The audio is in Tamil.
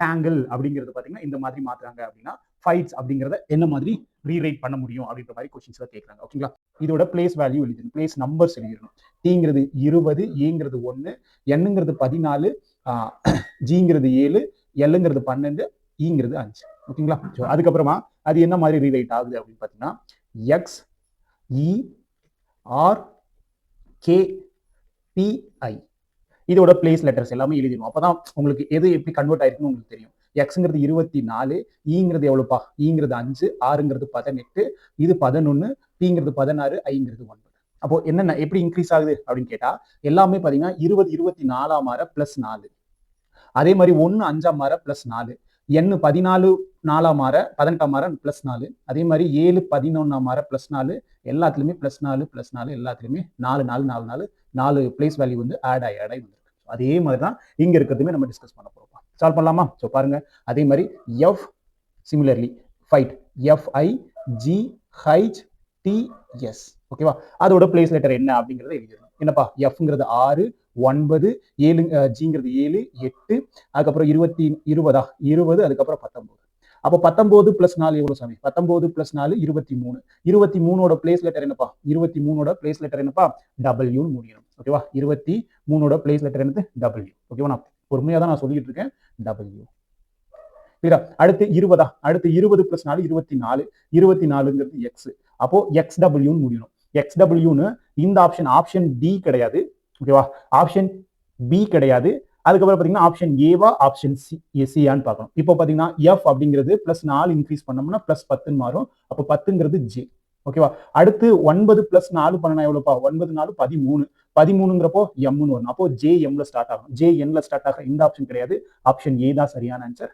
டேங்கிள் அப்படிங்கிறது பார்த்தீங்கன்னா இந்த மாதிரி மாற்றுறாங்க அப்படின்னா ஃபைட்ஸ் அப்படிங்கிறத என்ன மாதிரி ரீரைட் பண்ண முடியும் அப்படின்ற மாதிரி கொஸ்டின்ஸ்ல கேட்குறாங்க ஓகேங்களா இதோட பிளேஸ் வேல்யூ எழுதிடணும் பிளேஸ் நம்பர்ஸ் எழுதிடணும். டீங்கிறது இருபது ஏங்கிறது ஒன்று என்னங்கிறது பதினாலு ஜிங்கிறது ஏழு எல்லுங்கிறது பன்னெண்டு e ஈங்கிறது அஞ்சு. ஓகேங்களா ஸோ அதுக்கப்புறமா அது என்ன மாதிரி ரீரைட் ஆகுது அப்படின்னு பார்த்தீங்கன்னா X E e, R K P I இதோட பிளேஸ் லெட்டர்ஸ் எல்லாமே எழுதிடும் அப்பதான் உங்களுக்கு எது எப்படி கன்வெர்ட் ஆயிருக்குன்னு உங்களுக்கு தெரியும். எக்ஸுங்கிறது இருபத்தி நாலு ஈங்கிறது e எவ்வளோப்பா ஈங்கிறது e அஞ்சு ஆறுங்கிறது பதினெட்டு இது பதினொன்று பிங்கிறது பதினாறு ஐங்கிறது ஒன்பது. அப்போ என்னென்ன எப்படி இன்க்ரீஸ் ஆகுது அப்படின்னு கேட்டா எல்லாமே பார்த்தீங்கன்னா இருபது இருபத்தி நாலாம் மாற பிளஸ் நாலு. அதே மாதிரி ஒன்று அஞ்சாம் மாற பிளஸ் நாலு. எண்ணு பதினாலு நாலாம் மாற பதினெட்டாம் மாற ப்ளஸ் நாலு. அதே மாதிரி ஏழு பதினொன்னாம் மாற ப்ளஸ் நாலு. எல்லாத்துலேயுமே ப்ளஸ் நாலு ப்ளஸ் நாலு. எல்லாத்துலேயுமே நாலு நாலு நாலு நாலு. நாலு பிளேஸ் வேல்யூ வந்து ஆட் ஆகி ஆட் ஆகி வந்துருக்கு. அதே மாதிரி தான் இங்கே இருக்கிறதுமே நம்ம டிஸ்கஸ் பண்ண போகிறோம் சால்வ் பண்ணலாமா? ஸோ பாருங்க. அதே மாதிரி F similarly fight F I G H D S ஓகேவா அதோட பிளேஸ் லெட்டர் என்ன அப்படிங்கிறத எழுதிடணும் என்னப்பா? எஃப்ங்கிறது ஆறு ஒன்பது ஏழு ஜிங்கிறது ஏழு எட்டு அதுக்கப்புறம் இருபத்தி இருபதா? இருபது அதுக்கப்புறம் பத்தொன்பது. அப்போ பத்தொம்போது பிளஸ் நாலு எவ்வளோ சாமி? பத்தொம்போது பிளஸ் நாலு இருபத்தி மூணு. இருபத்தி மூணோட பிளேஸ் லெட்டர் என்னப்பா? இருபத்தி மூணோட பிளேஸ் லெட்டர் என்னப்பா? டபிள்யூன்னு முடியணும். ஓகேவா இருபத்தி மூணோட பிளேஸ் லெட்டர் என்னது? டபிள்யூ ஓகேவா நான் பொறுமையாக தான் நான் சொல்லிட்டு இருக்கேன். டபிள்யூ சரியா அடுத்து இருபதா? அடுத்து இருபது பிளஸ் நாலு இருபத்தி நாலு. இருபத்தி நாலுங்கிறது எக்ஸ் அப்போ எக்ஸ் டபிள்யூன்னு முடியணும். எக்ஸ் டபிள்யூன்னு இந்த ஆப்ஷன் ஆப்ஷன் டி கிடையாது. ஓகேவா ஆப்ஷன் பி கிடையாது. அதுக்கப்புறம் பார்த்தீங்கன்னா ஆப்ஷன் ஏவா ஆப்ஷன் சி எஸ்சியான்னு பார்க்கணும். இப்போ பார்த்தீங்கன்னா எஃப் அப்படிங்கிறது ப்ளஸ் நாலு இன்க்ரீஸ் பண்ணோம்னா ப்ளஸ் பத்துன்னு மாறும். அப்போ பத்துங்கிறது ஜே ஓகேவா அடுத்து ஒன்பது ப்ளஸ் நாலு பண்ணனா எவ்வளோப்பா? ஒன்பது நாலு பதிமூணு. பதிமூணுங்கிறப்போ எம்னு வரும். அப்போ ஜே எம்ல ஸ்டார்ட் ஆகும். ஜே என்ல ஸ்டார்ட் ஆகிற இந்த ஆப்ஷன் கிடையாது. ஆப்ஷன் ஏ தான் சரியான ஆன்சர்